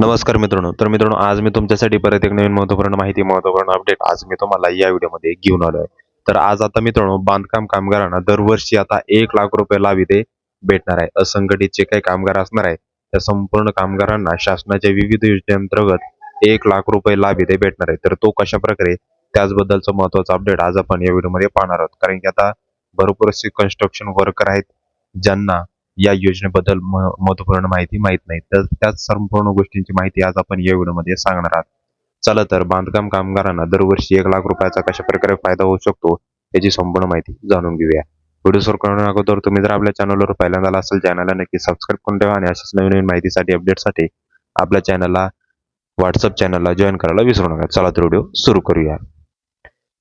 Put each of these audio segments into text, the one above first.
नमस्कार मित्रांनो. तर मित्रांनो आज मी तुमच्यासाठी परत एक नवीन महत्त्वपूर्ण माहिती महत्त्वपूर्ण अपडेट आज मी तुम्हाला या व्हिडिओमध्ये घेऊन आलो आहे तर आज आता मित्रांनो बांधकाम कामगारांना दरवर्षी आता एक लाख रुपये लाभ इथे भेटणार आहे. असंघटित जे काही कामगार असणार आहे त्या संपूर्ण कामगारांना शासनाच्या विविध योजनेअंतर्गत एक लाख रुपये लाभ इथे भेटणार आहे. तर तो कशा प्रकारे त्याचबद्दलचं महत्त्वाचा अपडेट आज आपण या व्हिडिओमध्ये पाहणार आहोत. कारण की आता भरपूर असे कन्स्ट्रक्शन वर्कर आहेत ज्यांना या योजनेबद्दल महत्त्वपूर्ण माहिती माहीत नाही. तर त्याच संपूर्ण गोष्टींची माहिती आज आपण या व्हिडिओमध्ये सांगणार आहोत. चला तर बांधकाम कामगारांना दरवर्षी एक लाख रुपयाचा कशा प्रकारे फायदा होऊ शकतो याची संपूर्ण माहिती जाणून घेऊया. व्हिडिओ सुरू करण्या अगोदर तुम्ही जर आपल्या चॅनलवर पहिल्यांदा आला असेल चॅनलला नक्की सबस्क्राईब करून ठेवा आणि अशाच नवीन नवीन माहितीसाठी अपडेटसाठी आपल्या चॅनलला व्हॉट्सअप चॅनलला जॉईन करायला विसरू नका. चला तर व्हिडिओ सुरू करूया.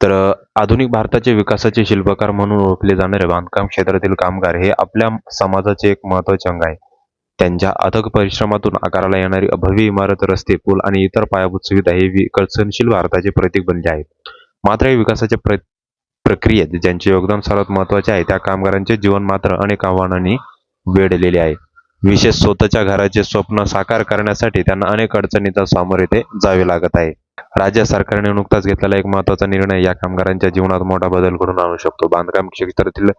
तर आधुनिक भारताचे विकासाचे शिल्पकार म्हणून ओळखले जाणारे बांधकाम क्षेत्रातील कामगार हे आपल्या समाजाचे एक महत्त्वाचे अंग आहे. त्यांच्या अथक परिश्रमातून आकाराला येणारी अभव्य इमारत रस्ते पूल आणि इतर पायाभूत सुविधा हे विकसनशील भारताचे प्रतीक बनले आहेत. मात्र या विकासाच्या प्र प्रक्रियेत ज्यांचे योगदान सर्वात महत्त्वाचे आहे त्या कामगारांचे जीवन मात्र अनेक आव्हानांनी वेढलेले आहे. विशेष स्वतःच्या घराचे स्वप्न साकार करण्यासाठी त्यांना अनेक अडचणींचा सामोरे ते जावे लागत आहे. राज्य सरकारने नुकताच घेतलेला एक महत्त्वाचा निर्णय या कामगारांच्या जीवनात मोठा बदल घडून आणू शकतो. बांधकाम क्षेत्रातील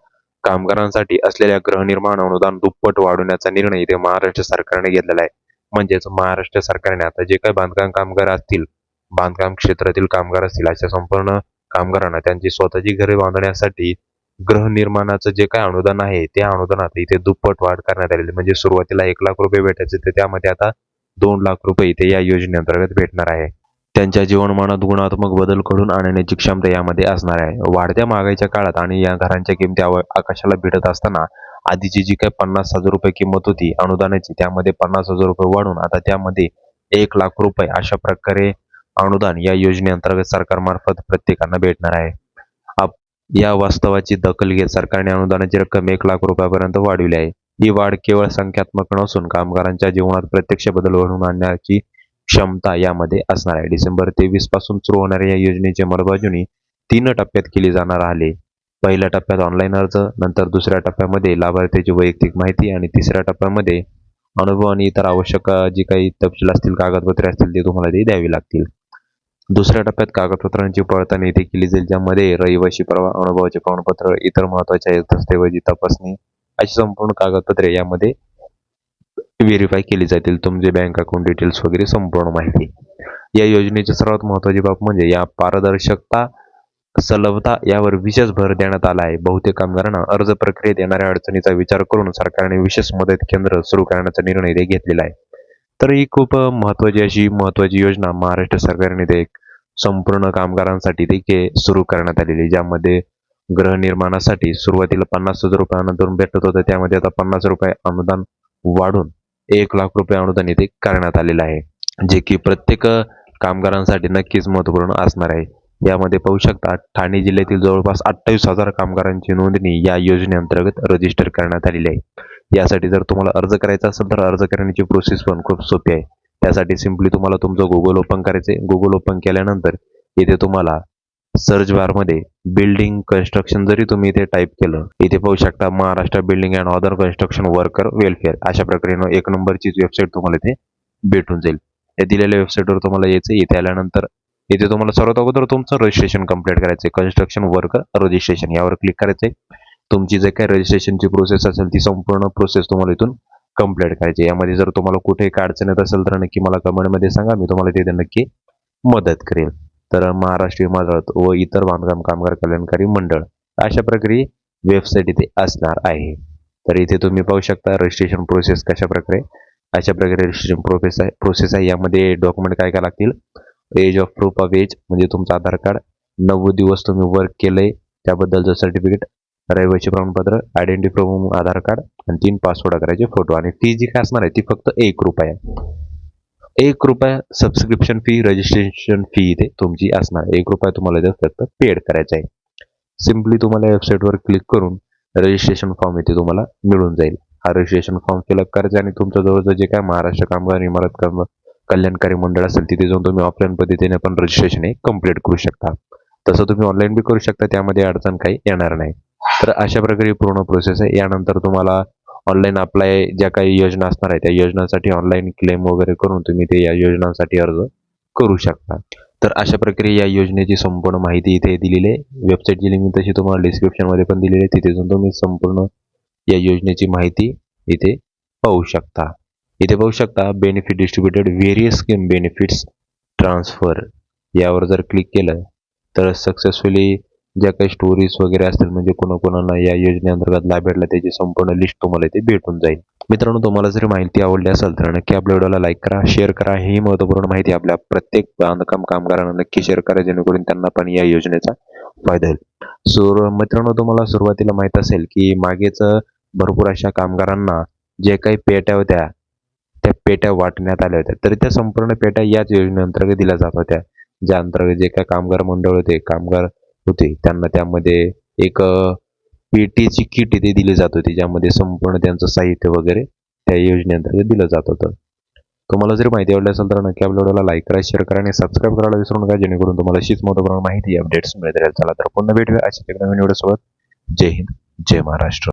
कामगारांसाठी असलेल्या गृहनिर्माण अनुदान दुप्पट वाढवण्याचा निर्णय इथे महाराष्ट्र सरकारने घेतलेला आहे. म्हणजेच महाराष्ट्र सरकारने आता जे काही बांधकाम कामगार असतील बांधकाम क्षेत्रातील कामगार असतील अशा संपूर्ण कामगारांना त्यांची स्वतःची घरे बांधण्यासाठी गृहनिर्माणाचं जे काय अनुदान आहे त्या अनुदानात इथे दुप्पट वाढ करण्यात आलेली म्हणजे सुरुवातीला एक लाख रुपये भेटायचे ते त्यामध्ये आता दोन लाख रुपये इथे या योजनेअंतर्गत भेटणार आहे. त्यांच्या जीवनमानात गुणात्मक बदल घडून आणण्याची क्षमता यामध्ये असणार आहे. वाढत्या महागाईच्या काळात आणि या घरांच्या किमती आकाशाला भिडत असताना आधीची जी काही पन्नास हजार रुपये किंमत होती अनुदानाची त्यामध्ये पन्नास हजार रुपये वाढून आता त्यामध्ये एक लाख रुपये अशा प्रकारे अनुदान या योजनेअंतर्गत सरकारमार्फत प्रत्येकांना भेटणार आहे. या वास्तवाची दखल घेत सरकारने अनुदानाची रक्कम एक लाख रुपयापर्यंत वाढविली आहे. ही वाढ केवळ संख्यात्मक नसून कामगारांच्या जीवनात प्रत्यक्ष बदल घडवून आणण्याची क्षमता यामध्ये असणार आहे. डिसेंबर तेवीसपासून सुरू होणाऱ्या या योजनेची अंमलबजावणी तीन टप्प्यात केली जाणार आहे. पहिल्या टप्प्यात ऑनलाईन अर्ज नंतर दुसऱ्या टप्प्यामध्ये लाभार्थ्याची वैयक्तिक माहिती आणि तिसऱ्या टप्प्यामध्ये अनुभव आणि इतर आवश्यक जी काही तपशील असतील कागदपत्रे असतील ते तुम्हाला ते द्यावी लागतील. दुसऱ्या टप्प्यात कागदपत्रांची पडताळणी इथे केली जाईल ज्यामध्ये रहिवाशी परवा अनुभवाचे प्रमाणपत्र इतर महत्त्वाच्या दस्तऐवजी तपासणी अशी संपूर्ण कागदपत्रे यामध्ये व्हेरीफाय केली जातील. तुमचे बँक अकाउंट डिटेल्स वगैरे संपूर्ण माहिती. या योजनेची सर्वात महत्वाची बाब म्हणजे या पारदर्शकता सलभता यावर विशेष भर देण्यात आला आहे. बहुतेक कामगारांना अर्ज प्रक्रियेत येणाऱ्या अडचणीचा विचार करून सरकारने विशेष मदत केंद्र सुरू करण्याचा निर्णय घेतलेला आहे. तर ही खूप महत्त्वाची महत्वाची अशी महत्वाची योजना महाराष्ट्र सरकारने ते एक संपूर्ण कामगारांसाठी देखील सुरू करण्यात आलेली ज्यामध्ये गृहनिर्माणासाठी सुरुवातीला पन्नास हजार रुपये अनुदान भेटत होतं. त्यामध्ये आता पन्नास रुपये अनुदान वाढून एक लाख रुपये अनुदान इथे करण्यात आलेलं आहे. जे की प्रत्येक कामगारांसाठी नक्कीच महत्त्वपूर्ण असणार आहे. यामध्ये पाहू शकता ठाणे जिल्ह्यातील जवळपास अठ्ठावीस हजार कामगारांची नोंदणी या योजनेअंतर्गत रजिस्टर करण्यात आलेली आहे. यासाठी जर तुम्हाला अर्ज करायचा असेल तर अर्ज करण्याची प्रोसेस पण खूप सोपी आहे. त्यासाठी सिम्पली तुम्हाला तुमचं गुगल ओपन करायचे गुगल ओपन केल्यानंतर इथे तुम्हाला सर्च बारमध्ये बिल्डिंग कन्स्ट्रक्शन जरी तुम्ही इथे टाईप केलं इथे पाहू शकता Maharashtra building and other construction worker welfare अशा प्रकारे एक नंबरची वेबसाईट तुम्हाला इथे भेटून जाईल. या दिलेल्या वेबसाईटवर तुम्हाला यायचं इथे आल्यानंतर इथे तुम्हाला सर्वात अगोदर तुमचं रजिस्ट्रेशन कंप्लीट करायचं आहे कन्स्ट्रक्शन वर्कर रजिस्ट्रेशन यावर क्लिक करायचं आहे तुमची जे काही रजिस्ट्रेशनची प्रोसेस असेल ती संपूर्ण प्रोसेस तुम्हाला इथून कंप्लीट करायची यामध्ये जर तुम्हाला कुठे काय अडचण येत असेल तर नक्की मला कमेंटमध्ये सांगा. मी तुम्हाला तिथे नक्की मदत करेल. तर महाराष्ट्र इमारत व इतर बांधकाम कामगार कल्याणकारी मंडळ अशा प्रकारे वेबसाईट इथे असणार आहे. तर इथे तुम्ही पाहू शकता रजिस्ट्रेशन प्रोसेस कशा प्रकारे अशा प्रकारे रजिस्ट्रेशन प्रोसेस आहे. प्रोसेस आहे. यामध्ये डॉक्युमेंट काय काय लागतील? Age of proof of age म्हणजे तुमचं आधार कार्ड नव्वद दिवस तुम्ही वर्क केलंय. त्याबद्दलचं सर्टिफिकेट रहिवासी प्रमाणपत्र आयडेंटिटी प्रूफ आधार कार्ड आणि तीन पासवर्ड करायचे फोटो आणि फी जी काय असणार आहे ती फक्त एक रुपया. एक रुपया सबस्क्रिप्शन फी रजिस्ट्रेशन फी इथे तुमची असणार. एक रुपया तुम्हाला इथे फक्त पेड करायचा आहे. सिम्पली तुम्हाला वेबसाईटवर क्लिक करून रजिस्ट्रेशन फॉर्म इथे तुम्हाला मिळून जाईल. हा रजिस्ट्रेशन फॉर्म फिलअप करायचा आणि तुमच्या जवळचं जे काय महाराष्ट्र कामगार इमारत काम कल्याणकारी मंडळ असेल तिथे जाऊन तुम्ही ऑफलाईन पद्धतीने पण रजिस्ट्रेशन हे कंप्लीट करू शकता. तसं तुम्ही ऑनलाईन बी करू शकता त्यामध्ये अडचण काही येणार नाही. तर अशा प्रकारे पूर्ण प्रोसेस आहे. यानंतर तुम्हाला ऑनलाईन अप्लाय ज्या काही योजना असणार आहे त्या योजनांसाठी ऑनलाईन क्लेम वगैरे करून तुम्ही ते या योजनांसाठी अर्ज करू शकता. तर अशा प्रकारे या योजनेची संपूर्ण माहिती इथे दिलेली आहे. वेबसाईटची लिंक तशी तुम्हाला डिस्क्रिप्शनमध्ये पण दिलेली आहे. तिथे जाऊन तुम्ही संपूर्ण या योजनेची माहिती इथे पाहू शकता. इथे पाहू शकता benefit distributed various scheme benefits transfer यावर जर क्लिक केलं तर सक्सेसफुली ज्या काही स्टोरीज वगैरे असतील म्हणजे कोणाकोणाला या योजनेअंतर्गत लाभ भेटला त्याची संपूर्ण लिस्ट तुम्हाला इथे भेटून जाईल. मित्रांनो तुम्हाला जर माहिती आवडली असेल तर नक्की आपल्या व्हिडिओला लाईक करा शेअर करा. ही महत्त्वपूर्ण माहिती आपल्या प्रत्येक बांधकाम कामगारांना नक्की शेअर करा जेणेकरून त्यांना पण या योजनेचा फायदा होईल. सुर मित्रांनो तुम्हाला सुरुवातीला माहीत असेल की मागेच भरपूर अशा कामगारांना जे काही पेट्या होत्या त्या पेट्या वाटण्यात आल्या होत्या. तर त्या संपूर्ण पेट्या याच योजनेअंतर्गत दिल्या जात होत्या. ज्या अंतर्गत जे काही कामगार मंडळ होते कामगार होते. त्यांना त्यामध्ये एक पेटीची किट इथे दिली जात होती ज्यामध्ये संपूर्ण त्यांचं साहित्य वगैरे त्या योजनेअंतर्गत दिलं जात होतं. तुम्हाला जर माहिती आवडली असेल तर नक्की आपल्या व्हिडिओला लाईक करा शेअर करा आणि सबस्क्राईब करायला विसरू नका जेणेकरून तुम्हाला अशीच महत्त्वपूर्ण माहिती अपडेट्स मिळत राहील. चला तर पुन्हा भेटूया अशा एक नवीन व्हिडिओ सोबत जय हिंद जय महाराष्ट्र.